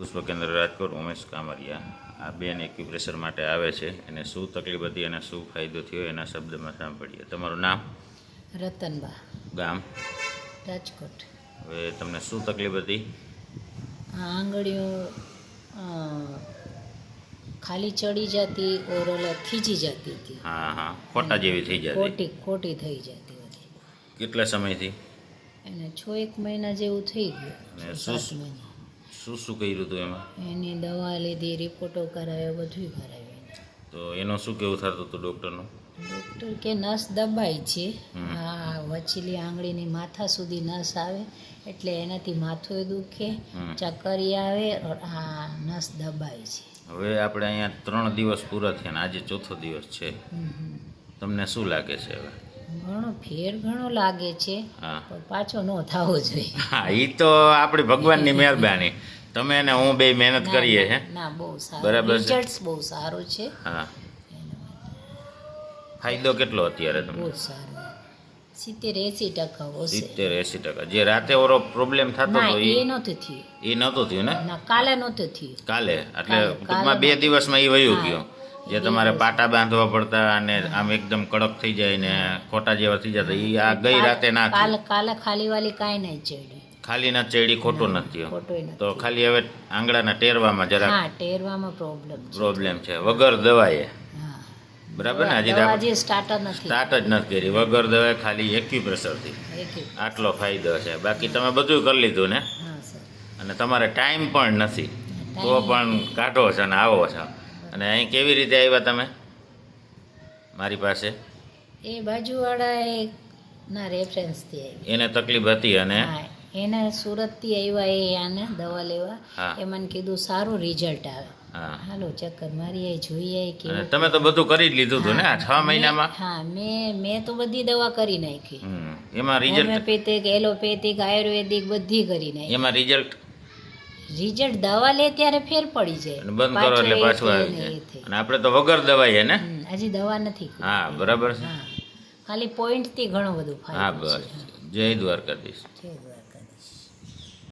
પુષ્પ કેન્દ્ર રાજકોટ ઉમેશ કામરિયા. આ બેન એક્યુપ્રેશર માટે આવે છે એને શું તકલીફ હતી અને શું ફાયદો થયો એના શબ્દમાં સાંભળીએ. તમારું નામ? રતનબા. ગામ? રાજકોટ. હવે તમને શું તકલીફ હતી? આ આંગળીઓ ખાલી ચડી જતી ઓર ઓલા થીજી જતી હતી. હા હા. ખોટા જેવી થઈ જતી. ખોટી ખોટી થઈ જતી હતી. કેટલા સમયથી? એને છ એક મહિના જેવું થઈ ગયું. શું શું શું કર્યું હતું એમાં? એની દવા લીધી રિપોર્ટો કરાવ્યો બધું કરાવ્યું તો એનું શું કેવું થતું હતું ડૉક્ટરનું? ડૉક્ટર કે નસ દબાય છે. હા આ વચલી આંગળીની માથા સુધી નસ આવે એટલે એનાથી માથું દુખે. ચક્કરી આવે હા આ નસ દબાય છે. હવે આપણે અહીંયા ત્રણ દિવસ પૂરા થયા ને આજે ચોથો દિવસ છે. તમને શું લાગે છે હવે? ઘણો ફેર ઘણો લાગે છે પણ પાછો ન થવો જોઈએ. હા એ તો આપણી ભગવાનની મહેરબાની. તમે ને હું બે મહેનત કરીએ છે ના બહુ સારું. બરાબર રિઝલ્ટ બહુ સારું છે. હા. ફાયદો કેટલો અત્યારે બહુ તમને સારું. સિત્તેર એસી ટકા હશે સિત્તેર એસી ટકા. જે રાતે ઓરો પ્રોબ્લેમ થતો હતો એ નહોતું એ નહોતું થયું ને? ના કાલે નહોતું થયું. કાલે? એટલે ટૂંકમાં બે દિવસમાં એ વયું ગયું. જે તમારે પાટા બાંધવા પડતા અને આમ એકદમ કડક થઈ જાય ને ખોટા જેવા થઈ જતા એ આ ગઈ રાતે ના કાલ કાલે ખાલી વાલી કાંઈ નહીં ચડી. ખાલી ના ચેડી ખોટું નથી. તો ખાલી હવે આંગળાના ટેરવામાં જરા હા ટેરવામાં પ્રોબ્લેમ પ્રોબ્લેમ છે. વગર દવાએ. બરાબર ને? હજી દવા સ્ટાર્ટ જ નથી સ્ટાર્ટ જ નથી કરી. વગર દવા ખાલી એક્યુપ્રેશરથી. એક એક. આટલો ફાયદો છે. બાકી તમે બધું કરી લીધું ને? અને તમારે ટાઈમ પણ નથી. તો પણ કાઢો છે ને આવો છો. અને અહીં કેવી રીતે આવ્યા તમે? મારી પાસે? એ બાજુવાળા એ ના રેફરન્સથી આવી એને તકલીફ હતી અને? એને સુરતથી આવ્યા એ આને દવા લેવા. એ મને કીધું સારું રિઝલ્ટ આવે. હાલો ચક્કર મારી જોઈએ કે તમે તો બધું કરી જ લીધું હતું ને છ મહિનામાં? હા મેં મેં તો બધી દવા કરી નાખી. એમાં રિઝલ્ટ હોમિયોપેથિક એલોપેથિક આયુર્વેદિક બધી કરી નાખી. એમાં રિઝલ્ટ રિઝલ્ટ દવા લે ત્યારે ફેર પડી જાય. અને બંધ કરો એટલે પાછું આવી જાય અને આપણે તો વગર દવાઈએ ને? હમ, હજી દવા નથી હા બરાબર છે. હા. ખાલી પોઈન્ટથી ઘણું બધું હા બસ. જય દ્વારકાધીશ. છે.